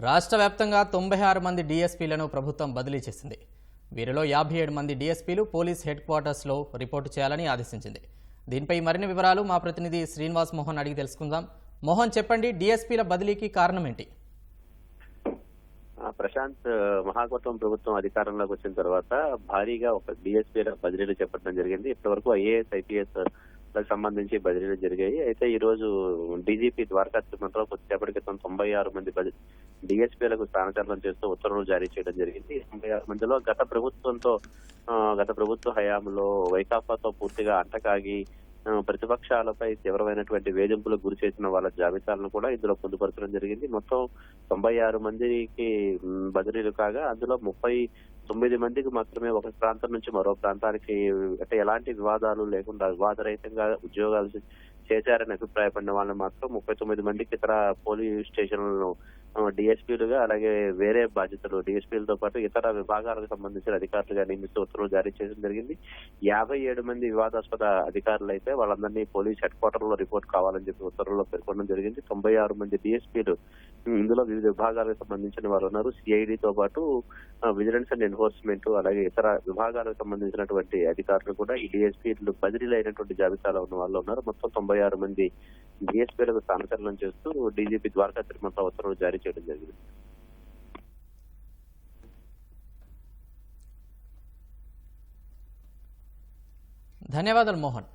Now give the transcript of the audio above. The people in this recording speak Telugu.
రాష్ట్ర వ్యాప్తంగా తొంభై ఆరు మంది డీఎస్పీలను ప్రభుత్వం బదిలీ చేసింది. వీరిలో యాభై ఏడు మంది డీఎస్పీలు పోలీస్ హెడ్ క్వార్టర్స్లో రిపోర్టు చేయాలని ఆదేశించింది. దీనిపై మరిన్ని వివరాలు మా ప్రతినిధి శ్రీనివాస్ మోహన్ అడిగి తెలుసుకుందాం. మోహన్ చెప్పండి డీఎస్పీల బదిలీకి కారణం ఏంటి ఆ, ప్రశాంత్ మహాగౌతం ప్రభుత్వం అధికారంలోకి వచ్చిన తర్వాత భారీగా ఒక డిఎస్పీల బదిలీలు చేపట్టడం జరిగింది. ఇప్పటి వరకు ఐఏఎస్ ఐపీఎస్ సంబంధించి బదిలీలు జరిగాయి. అయితే ఈ రోజు డీజీపీ ద్వారకా తిరుమలరావు కొద్దిసేపటి క్రితం తొంభై ఆరు మంది డిఎస్పీలకు స్థానచలనం చేస్తూ ఉత్తర్వులు జారీ చేయడం జరిగింది. మధ్యలో గత ప్రభుత్వంతో గత ప్రభుత్వ హయాంలో వైకాపాతో పూర్తిగా అంటకాగి ప్రతిపక్షాలపై తీవ్రమైనటువంటి వేధింపులకు గురి చేసిన వాళ్ళ జాబితాలను కూడా ఇందులో పొందుపరచడం జరిగింది. మొత్తం తొంభై ఆరు మందికి బదిలీలు కాగా అందులో ముప్పై తొమ్మిది మందికి మాత్రమే ఒక ప్రాంతం నుంచి మరో ప్రాంతానికి అంటే ఎలాంటి వివాదాలు లేకుండా వివాదరహితంగా ఉద్యోగాలు చేశారని అభిప్రాయపడిన వాళ్ళని మాత్రం ముప్పై తొమ్మిది మందికి ఇతర పోలీస్ స్టేషన్లను డిఎస్పీలుగా అలాగే వేరే బాధ్యతలు డిఎస్పీలతో పాటు ఇతర విభాగాలకు సంబంధించిన అధికారులుగా నియమిస్తూ ఉత్తర్వులు జారీ చేయడం జరిగింది. యాభై ఏడు మంది వివాదాస్పద అధికారులు అయితే వాళ్ళందరినీ పోలీస్ హెడ్ క్వార్టర్లో రిపోర్ట్ కావాలని చెప్పి ఉత్తర్వుల్లో పేర్కొనడం జరిగింది. తొంభై ఆరు మంది డిఎస్పీలు ఇందులో వివిధ విభాగాలకు సంబంధించిన వారు ఉన్నారు. సిఐడితో పాటు విజిలెన్స్ అండ్ ఎన్ఫోర్స్మెంట్ అలాగే ఇతర విభాగాలకు సంబంధించినటువంటి అధికారులు కూడా ఈ డిఎస్పీలు బదిలీలు అయినటువంటి జాబితాలో ఉన్న వాళ్ళు ఉన్నారు. మొత్తం తొంభై ఆరు మంది డిఎస్పీలకు స్థానచలనం చేస్తూ డీజీపీ ద్వారకా తిరుమల ఉత్తర్వులు జారీ చేయడం జరిగింది. ధన్యవాదాలు మోహన్.